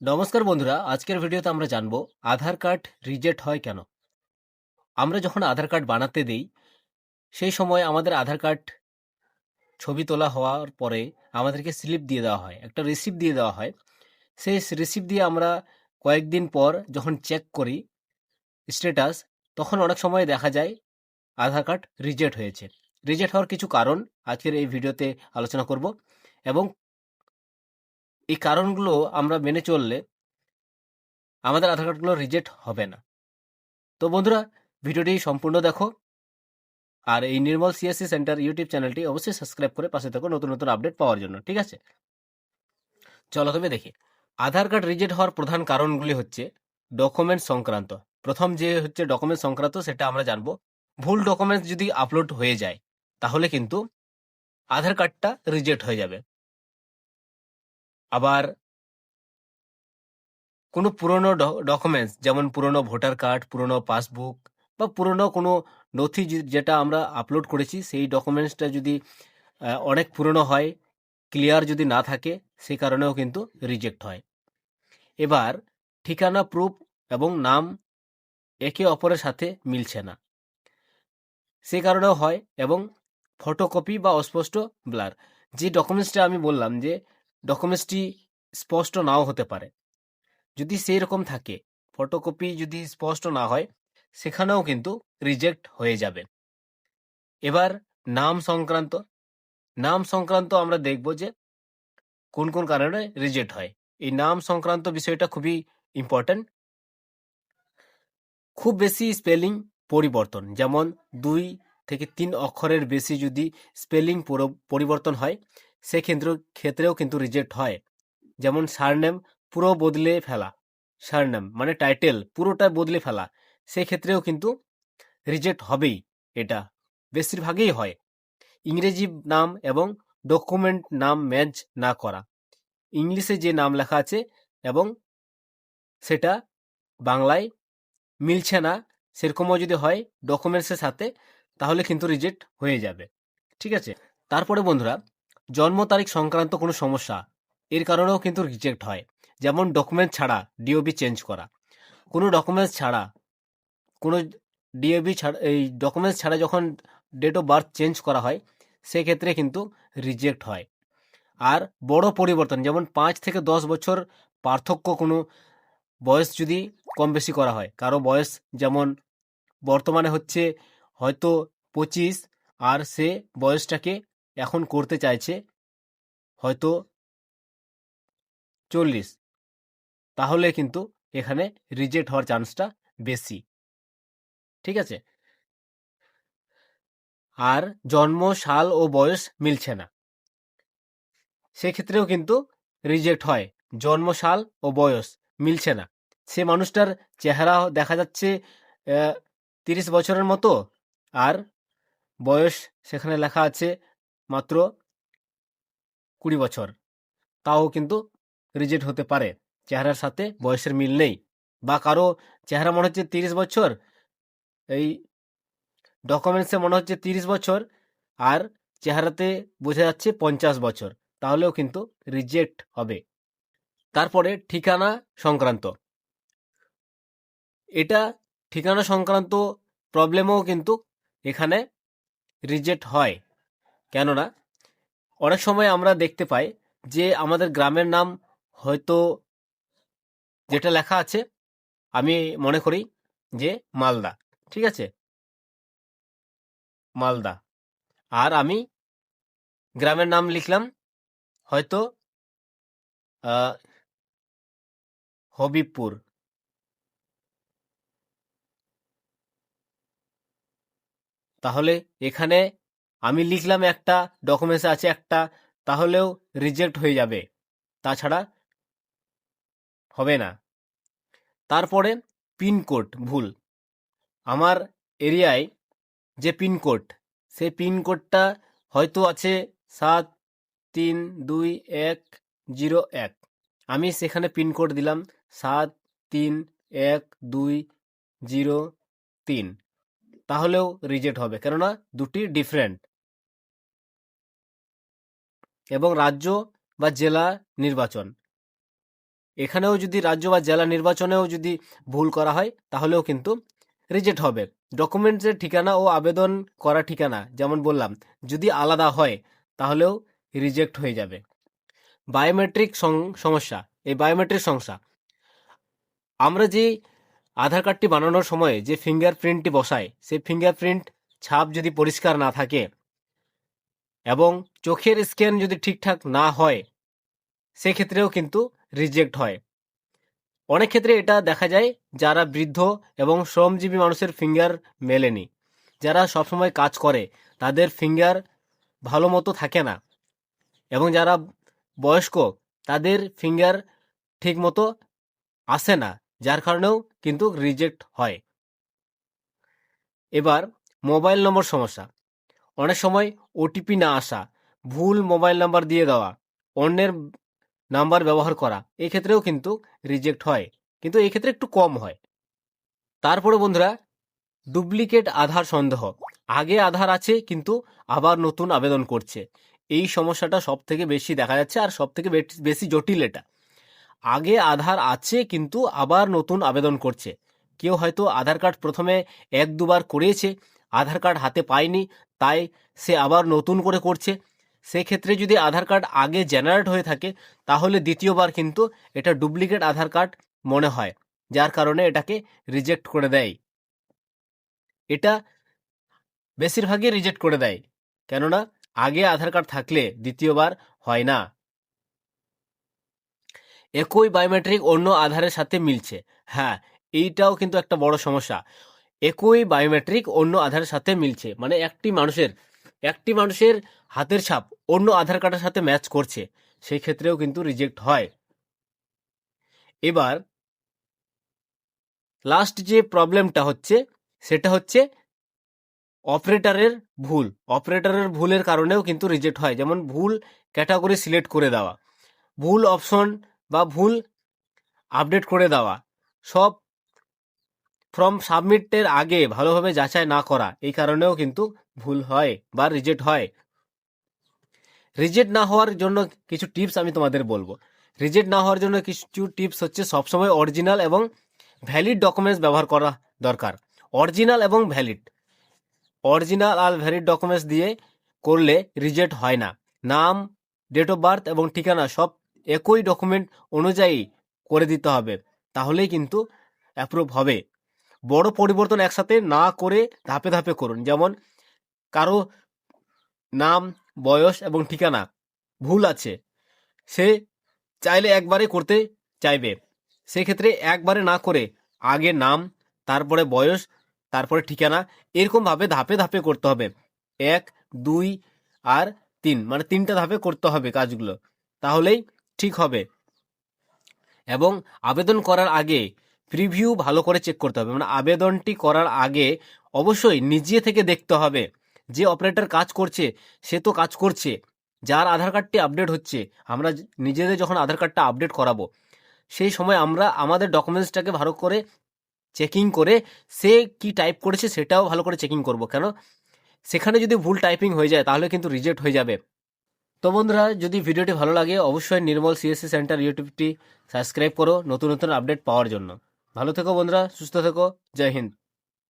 নমস্কার বন্ধুরা, আজকের ভিডিওতে আমরা জানব আধার কার্ড রিজেক্ট হয় কেন? আমরা যখন আধার কার্ড বানাতে দেই, সেই সময় আমাদের আধার কার্ড ছবি তোলা হওয়ার পরে আমাদেরকে স্লিপ দিয়ে দেওয়া হয়, একটা রিসিপ্ট দিয়ে দেওয়া হয়। সেই রিসিপ্ট দিয়ে আমরা কয়েকদিন পর যখন চেক করি স্ট্যাটাস, তখন অনেক সময় দেখা যায় আধার কার্ড রিজেক্ট হয়েছে। রিজেক্ট হওয়ার কিছু কারণ আজকের এই ভিডিওতে আলোচনা করব এবং এই কারণগুলো আমরা মেনে চললে আমাদের আধার কার্ডগুলো রিজেক্ট হবে না। তো বন্ধুরা, ভিডিওটি সম্পূর্ণ দেখো আর এই নির্মল সিএসসি সেন্টার ইউটিউব চ্যানেলটি অবশ্যই সাবস্ক্রাইব করে পাশে থাকো নতুন নতুন আপডেট পাওয়ার জন্য, ঠিক আছে? চলো তবে দেখি। আধার কার্ড রিজেক্ট হওয়ার প্রধান কারণগুলি হচ্ছে ডকুমেন্ট সংক্রান্ত। প্রথম যে হচ্ছে ডকুমেন্ট সংক্রান্ত, সেটা আমরা জানব। ভুল ডকুমেন্টস যদি আপলোড হয়ে যায়, তাহলে কিন্তু আধার কার্ডটা রিজেক্ট হয়ে যাবে। আবার কোনো পুরনো ডকুমেন্টস যেমন পুরনো ভোটার কার্ড পুরনো পাসবুক বা পুরনো কোনো নথি যেটা আমরা আপলোড করেছি, সেই ডকুমেন্টসটা যদি অনেক পুরনো হয় ক্লিয়ার যদি না থাকে, সে কারণেও কিন্তু রিজেক্ট হয়। এবার ঠিকানা প্রুফ এবং নাম একে অপরের সাথে মিলছে না। সে কারণেও হয় এবং ফটোকপি বা অস্পষ্ট ব্লার যে ডকুমেন্টসটা আমি বললাম যে ডকুমেন্টসটি স্পষ্ট নাও হতে পারে। যদি সেই রকম থাকে ফটোকপি যদি স্পষ্ট না হয়, সেখানেও কিন্তু রিজেক্ট হয়ে যাবে। এবার নাম সংক্রান্ত নাম সংক্রান্ত আমরা দেখব যে কোন কোন কারণে রিজেক্ট হয়। এই নাম সংক্রান্ত বিষয়টা খুবই ইম্পর্ট্যান্ট খুব বেশি স্পেলিং পরিবর্তন, যেমন দুই থেকে তিন অক্ষরের বেশি যদি স্পেলিং পরিবর্তন হয় সেক্ষেত্রে ক্ষেত্রেও কিন্তু রিজেক্ট হয়। যেমন সারনেম পুরো বদলে ফেলা সারনেম মানে টাইটেল পুরোটা বদলে ফেলা, সেক্ষেত্রেও কিন্তু রিজেক্ট হবেই এটা, বেশিরভাগই হয়। ইংরেজি নাম এবং ডকুমেন্ট নাম ম্যাচ না করা, ইংলিশে যে নাম লেখা আছে এবং সেটা বাংলায় মিলছে না, সেরকমও যদি হয় ডকুমেন্টসের সাথে তাহলে কিন্তু রিজেক্ট হয়ে যাবে। ঠিক আছে? তারপরে বন্ধুরা, জন্ম তারিখ সংক্রান্ত কোনো সমস্যা, এর কারণেও কিন্তু রিজেক্ট হয়। যেমন ডকুমেন্ট ছাড়া ডিওবি চেঞ্জ করা। কোনো ডকুমেন্টস ছাড়া, কোনো ডিওবি ছাড়া, এই ডকুমেন্টস ছাড়া যখন ডেট অফ বার্থ চেঞ্জ করা হয়, সেক্ষেত্রে কিন্তু রিজেক্ট হয়। আর বড় পরিবর্তন, যেমন পাঁচ থেকে দশ বছর পার্থক্য কোনো বয়স যদি কম বেশি করা হয়, কারও বয়স যেমন বর্তমানে হচ্ছে হয়তো পঁচিশ আর সে বয়সটাকে এখন করতে চাইছে, হয়তো চল্লিশ। তাহলে কিন্তু এখানে রিজেক্ট হওয়ার চান্সটা বেশি। ঠিক আছে? আর জন্ম, সাল ও বয়স মিলছে না। সেক্ষেত্রেও কিন্তু রিজেক্ট হয়। জন্ম, সাল ও বয়স মিলছে না। সে মানুষটার চেহারা দেখা যাচ্ছে তিরিশ বছরের মতো আর বয়স সেখানে লেখা আছে মাত্র কুড়ি বছর। তাও কিন্তু রিজেক্ট হতে পারে। চেহারার সাথে বয়সের মিল নেই। বা কারও চেহারা মনে হচ্ছে তিরিশ বছর, এই ডকুমেন্টসে মনে হচ্ছে তিরিশ বছর আর চেহারাতে বোঝা যাচ্ছে পঞ্চাশ বছর। তাহলেও কিন্তু রিজেক্ট হবে। তারপরে ঠিকানা সংক্রান্ত। এটা ঠিকানা সংক্রান্ত প্রবলেমও কিন্তু এখানে রিজেক্ট হয়। কেননা, অনেক সময় আমরা দেখতে পাই যে আমাদের গ্রামের নাম হয়তো যেটা লেখা আছে, আমি মনে করি যে মালদা, ঠিক আছে? মালদা। আর আমি গ্রামের নাম লিখলাম হয়তো হবিবপুর। তাহলে এখানে আমি লিখলাম একটা ডকুমেন্টস আছে একটা, তাহলেও রিজেক্ট হয়ে যাবে। তাছাড়া হবে না। তারপরে পিনকোড ভুল। আমার এরিয়ায় যে পিনকোড সে পিনকোডটা হয়তো আছে সাত, তিন, দুই, এক, জিরো, এক। আমি সেখানে পিনকোড দিলাম, সাত, তিন, এক, দুই, জিরো, তিন। তাহলেও রিজেক্ট হবে। কেননা দুটি ডিফারেন্ট এবং রাজ্য বা জেলা নির্বাচন। এখানেও যদি রাজ্য বা জেলা নির্বাচনেও যদি ভুল করা হয়, তাহলেও কিন্তু রিজেক্ট হবে। ডকুমেন্টসের ঠিকানা ও আবেদন করা ঠিকানা, যেমন বললাম, যদি আলাদা হয়, তাহলেও রিজেক্ট হয়ে যাবে। বায়োমেট্রিক সমস্যা, এই বায়োমেট্রিক সমস্যা আমরা যে আধার কার্ডটি বানানোর সময় যে ফিঙ্গারপ্রিন্টটি বসায়, সেই ফিঙ্গারপ্রিন্ট ছাপ যদি পরিষ্কার না থাকে এবং চোখের স্ক্যান যদি ঠিকঠাক না হয়, সেক্ষেত্রেও কিন্তু রিজেক্ট হয়। অনেক ক্ষেত্রে এটা দেখা যায় যারা বৃদ্ধ এবং শ্রমজীবী মানুষের ফিঙ্গার মেলেনি। যারা সবসময় কাজ করে, তাদের ফিঙ্গার ভালো মতো থাকে না এবং যারা বয়স্ক, তাদের ফিঙ্গার ঠিক মতো আসে না। যার কারণেও কিন্তু রিজেক্ট হয়। এবার মোবাইল নম্বর সমস্যা। অনেক সময় ওটিপি না আসা, ভুল মোবাইল নাম্বার দিয়ে দেওয়া, অন্যের নাম্বার ব্যবহার করা এই ক্ষেত্রেও কিন্তু রিজেক্ট হয়। কিন্তু এই ক্ষেত্রে একটু কম হয়। তারপরে বন্ধুরা, ডুপ্লিকেট আধার সন্দেহ। আগে আধার আছে, কিন্তু আবার নতুন আবেদন করছে। এই সমস্যাটা সব থেকে বেশি দেখা যাচ্ছে আর সব থেকে বেশি জটিল এটা। আগে আধার আছে কিন্তু আবার নতুন আবেদন করছে। কেউ হয়তো আধার কার্ড প্রথমে এক দুবার করিয়েছে, আধার কার্ড হাতে পায়নি, তাই সে আবার নতুন করে করছে। সেক্ষেত্রে যদি আধার কার্ড আগে জেনারেট হয়ে থাকে, তাহলে দ্বিতীয়বার কিন্তু এটা ডুপ্লিকেট আধার কার্ড মনে হয়, যার কারণে এটাকে রিজেক্ট করে দেয়। এটা বেশিরভাগই রিজেক্ট করে দেয়, কেননা আগে আধার কার্ড থাকলে দ্বিতীয়বার হয় না। একই বায়োমেট্রিক অন্য আধারের সাথে মিলছে। হ্যাঁ এইটাও কিন্তু একটা বড় সমস্যা। একই বায়োমেট্রিক অন্য আধারের সাথে মিলছে। মানে একটি মানুষের একটি মানুষের হাতের ছাপ অন্য আধার কার্ডের সাথে ম্যাচ করছে, সেই ক্ষেত্রেও কিন্তু রিজেক্ট হয়। এবার লাস্ট যে প্রবলেমটা হচ্ছে, সেটা হচ্ছে অপারেটারের ভুল। অপারেটারের ভুলের কারণেও কিন্তু রিজেক্ট হয়। যেমন ভুল ক্যাটাগরি সিলেক্ট করে দেওয়া। ভুল অপশন বা ভুল আপডেট করে দেওয়া। সব ফর্ম সাবমিটের আগে ভালোভাবে যাচাই না করা, এই কারণেও কিন্তু ভুল হয় বা রিজেক্ট হয়। রিজেক্ট না হওয়ার জন্য কিছু টিপস আমি তোমাদের বলব। রিজেক্ট না হওয়ার জন্য কিছু টিপস হচ্ছে সবসময় অরিজিনাল এবং ভ্যালিড ডকুমেন্টস ব্যবহার করা দরকার। অরিজিনাল এবং ভ্যালিড অরিজিনাল আর ভ্যালিড ডকুমেন্টস দিয়ে করলে রিজেক্ট হয় না। নাম ডেট অফ বার্থ এবং ঠিকানা সব একই ডকুমেন্ট অনুযায়ী করে দিতে হবে, তাহলেই কিন্তু অ্যাপ্রুভ হবে। বড় পরিবর্তন একসাথে না করে ধাপে ধাপে করুন, যেমন কারও নাম, বয়স এবং ঠিকানা ভুল আছে, সে চাইলে একবারে করতে চাইবে। সেক্ষেত্রে একবারে না করে আগে নাম, তারপরে বয়স, তারপরে ঠিকানা এরকমভাবে ধাপে ধাপে করতে হবে। এক, দুই আর তিন মানে তিনটা ধাপে করতে হবে কাজগুলো। তাহলেই ঠিক হবে। এবং আবেদন করার আগে প্রিভিউ ভালো করে চেক করতে হবে। মানে আবেদনটি করার আগে অবশ্যই নিজে থেকে দেখতে হবে যে অপারেটর কাজ করছে, সে তো কাজ করছে, যার আধার কার্ডটি আপডেট হচ্ছে, আমরা নিজেদের যখন আধার কার্ডটা আপডেট করাবো, সেই সময় আমরা আমাদের ডকুমেন্টসটাকে ভালো করে চেকিং করে সে কি টাইপ করেছে সেটাও ভালো করে চেকিং করব। কেন? সেখানে যদি ভুল টাইপিং হয়ে যায়, তাহলে কিন্তু রিজেক্ট হয়ে যাবে। তো বন্ধুরা, যদি ভিডিওটি ভালো লাগে, অবশ্যই নির্মল সিএসসি সেন্টার ইউটিউবটি সাবস্ক্রাইব করো, নতুন নতুন আপডেট পাওয়ার জন্য। ভালো থেকো বন্ধুরা, সুস্থ থেকো, জয় হিন্দ।